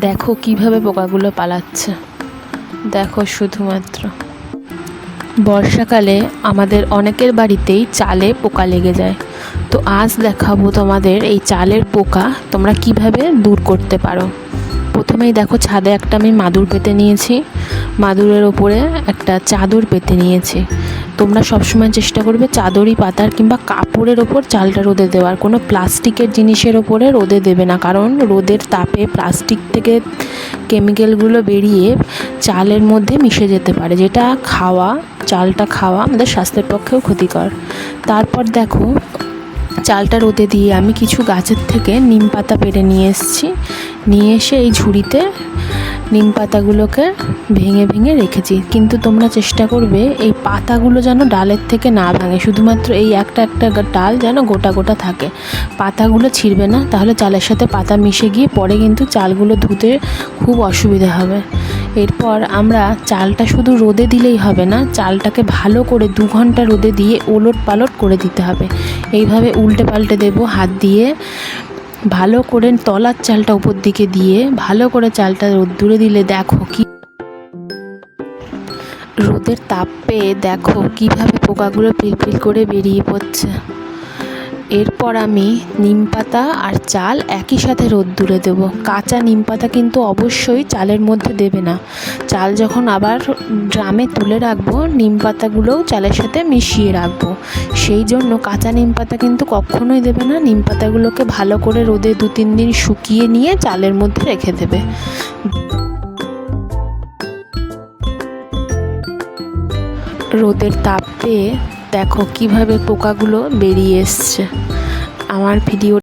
দেখো কীভাবে পোকাগুলো পালাচ্ছে। দেখো শুধুমাত্র। বর্ষাকালে আমাদের অনেকের বাড়িতেই চালে পোকা লেগে যায়। তো আজ দেখাবো তোমাদের এই চালের পোকা তোমরা কীভাবে দূর করতে পারো। প্রথমেই দেখো ছাদে একটা আমি মাদুর পেতে নিয়েছি। মাদুরের ওপরে একটা চাদর পেতে নিয়েছি। তোমরা সবসময় চেষ্টা করবে চাদরি পাতার কিংবা কাপড়ের ওপর চালটা রোদে দেওয়ার। কোনো প্লাস্টিকের জিনিসের ওপরে রোদে দেবে না। কারণ রোদের তাপে প্লাস্টিক থেকে কেমিক্যালগুলো বেরিয়ে চালের মধ্যে মিশে যেতে পারে। যেটা খাওয়া, চালটা খাওয়া আমাদের স্বাস্থ্যের পক্ষেও ক্ষতিকর। তারপর দেখো, চালটা রোদে দিয়ে আমি কিছু গাছের থেকে নিম পাতা পেড়ে নিয়ে এসেছি। নিয়ে এসে এই ঝুড়িতে নিম পাতাগুলোকে ভেঙে ভেঙে রেখেছি। কিন্তু তোমরা চেষ্টা করবে এই পাতাগুলো যেন ডালের থেকে না ভাঙে। শুধুমাত্র এই একটা একটা ডাল যেন গোটা গোটা থাকে। পাতাগুলো ছিঁড়বে না, তাহলে চালের সাথে পাতা মিশে গিয়ে পরে কিন্তু চালগুলো ধুতে খুব অসুবিধা হবে। এরপর আমরা চালটা শুধু রোদে দিলেই হবে না, চালটাকে ভালো করে দু ঘণ্টা রোদে দিয়ে ওলট পালট করে দিতে হবে। এইভাবে উল্টে পাল্টে দেবো, হাত দিয়ে ভালো করে তলার চালটা উপর দিকে দিয়ে, ভালো করে চালটা রোদ্দুরে দিলে দেখো কি রোদের তাপ পেয়ে দেখো কীভাবে পোকাগুলো পিলপিল করে বেরিয়ে পড়ছে। এরপর আমি নিম পাতা আর চাল একই সাথে রোদ্দুরে দেব। কাঁচা নিম পাতা কিন্তু অবশ্যই চালের মধ্যে দেবে না। চাল যখন আবার ড্রামে তুলে রাখব, নিম পাতাগুলোও চালের সাথে মিশিয়ে রাখব। সেই জন্য কাঁচা নিম পাতা কিন্তু কখনোই দেবে না। নিম পাতাগুলোকে ভালো করে রোদে দু, তিন দিন শুকিয়ে নিয়ে চালের মধ্যে রেখে দেবে। রোদের তাপ পেয়ে দেখো কীভাবে পোকাগুলো বেরিয়ে এসছে। আমার ভিডিও